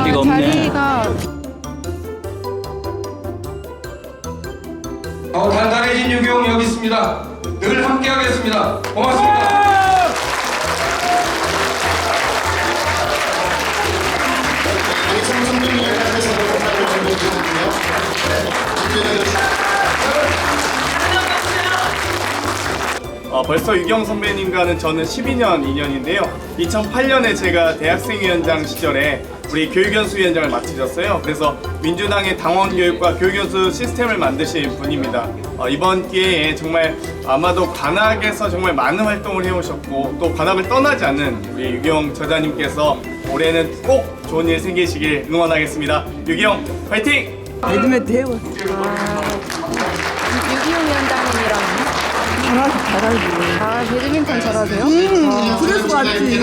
없네. 자리가 더 단단해진 유경 여기 있습니다. 늘 함께하겠습니다. 고맙습니다. 벌써 유경 선배님과는 저는 12년 인연인데요. 2008년에 제가 대학생위원장 시절에 우리 교육연수 위원장을 맡으셨어요. 그래서 민주당의 당원 교육과 교육연수 시스템을 만드신 분입니다. 어, 이번 기회에 정말 아마도 관악에서 정말 많은 활동을 해오셨고 또 관악을 떠나지 않는 우리 유경 저자님께서 올해는 꼭 좋은 일 생기시길 응원하겠습니다. 유경 화이팅! 대우 유 전화도 잘하지. 아 배드민턴 잘하세요? 음, 그래서 왔지.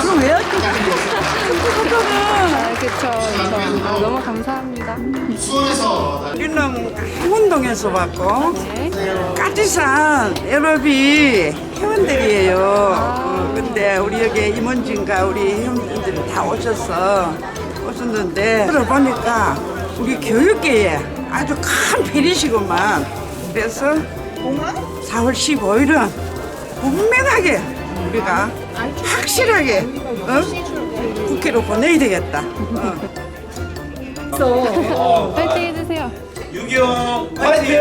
그럼 왜 왔지? 아 그쵸 그쵸 아, 너무 감사합니다. 수원에서 우리는 행운동에서 왔고 네. 까지산 에러비 회원들이에요. 어, 근데 우리 여기 임원진과 우리 회원들이 다 오셔서 오셨는데 들어보니까 우리 교육계에 아주 큰 필이시구만. 그래서 4월 15일은 분명하게 우리가 확실하게 어? 국회로 보내야 되겠다. 어. 파이팅 해주세요. 유경 화이팅!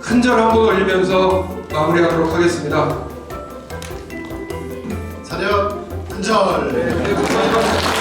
큰절 한번 올리면서 마무리하도록 하겠습니다. 사력 큰절 네, 감사합니다.